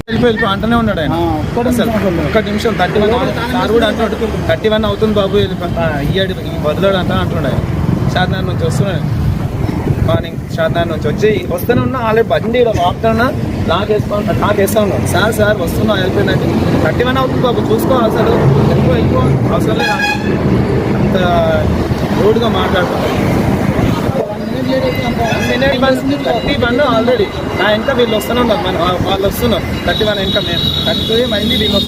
వెళ్ళిపోయి వెళ్ళిపో అంటూనే ఉన్నాడు ఆయన. ఒక్క నిమిషం థర్టీ వన్ సార్ కూడా అంటున్నాడు థర్టీ వన్ అవుతుంది బాబు వెళ్ళిపో. ఆ, ఇయ్యాడు ఈ వదిలాడు అంట అంటున్నాడు ఆయన. షాద్నగర్ నుంచి వస్తున్నాడు. మార్నింగ్ షాద్నగర్ నుంచి వచ్చి వస్తూనే ఉన్నా ఆల్రెడీ బండి ఆపుతున్నా లాక్ వేసుకో లాక్ వేస్తా ఉన్నాడు సార్ సార్ వస్తున్నా వెళ్ళిపోయిందంటే థర్టీ వన్ అవుతుంది బాబు చూసుకో అసలు ఎక్కువ ఎక్కువ అవసరం లేదు అంత రోడ్గా మాట్లాడుతున్నాను థర్టీ వన్ ఆల్రెడీ నా ఇంకా వీళ్ళు వస్తూనే ఉన్నారు మన వాళ్ళు వస్తున్నారు థర్టీ వన్ ఇంకా మేము థర్టీ మళ్ళీ వీళ్ళు